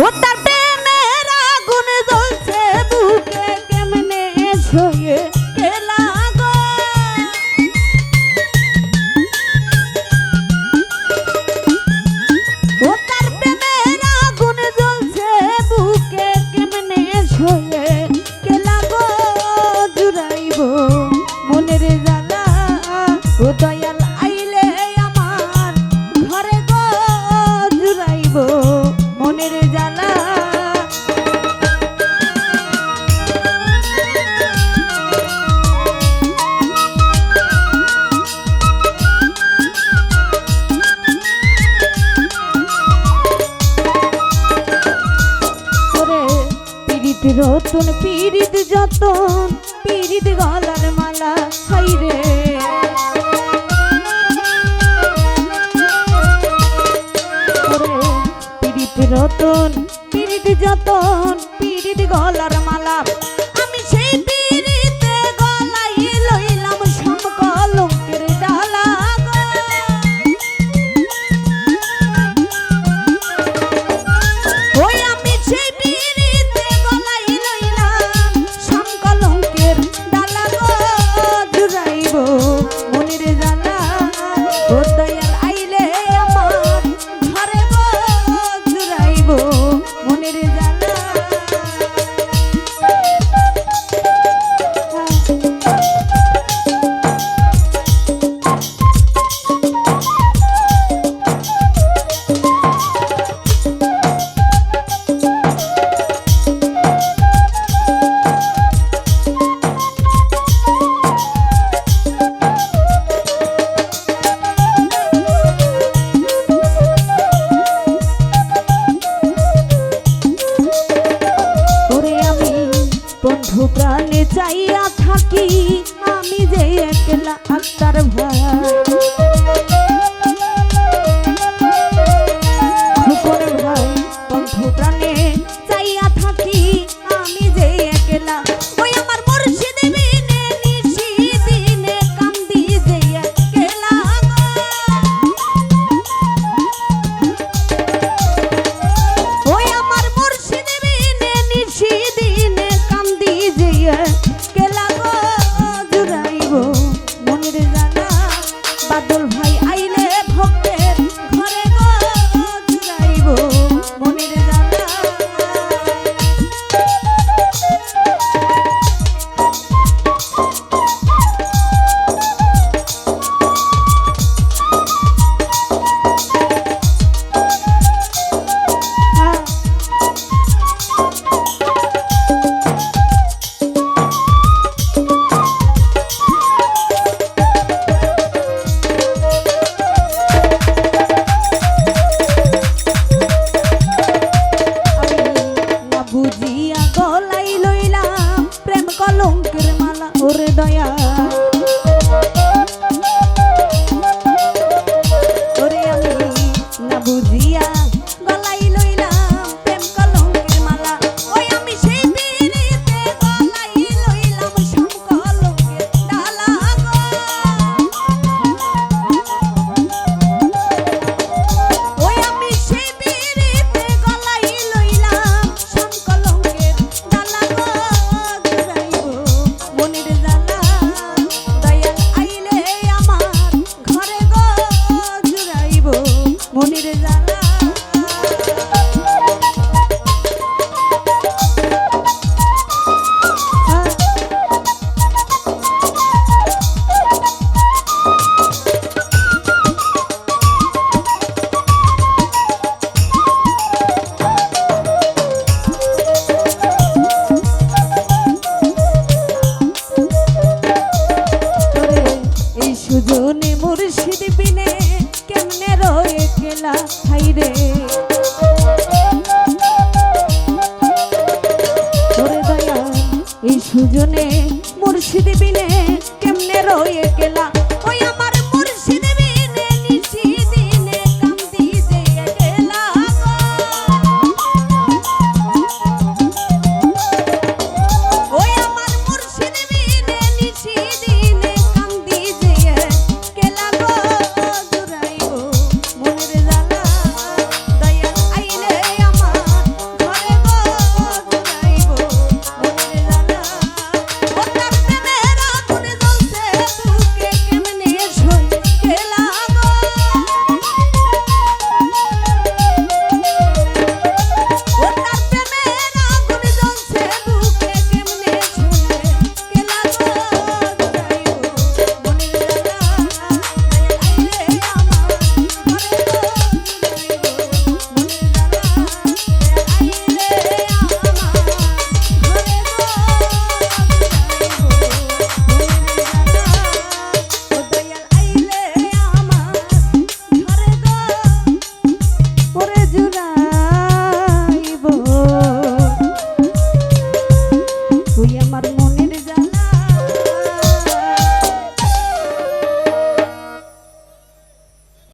Bota Ratan পীড়িত যতন পীড়িত গলার মালা খাই রে। পীড়িত রতন পীড়িত যতন চাইয়া থাকি আমি যে একলা আক্তার ভাই ওরে দয়া রে। এই সুজনে মুর্শিদি বিলে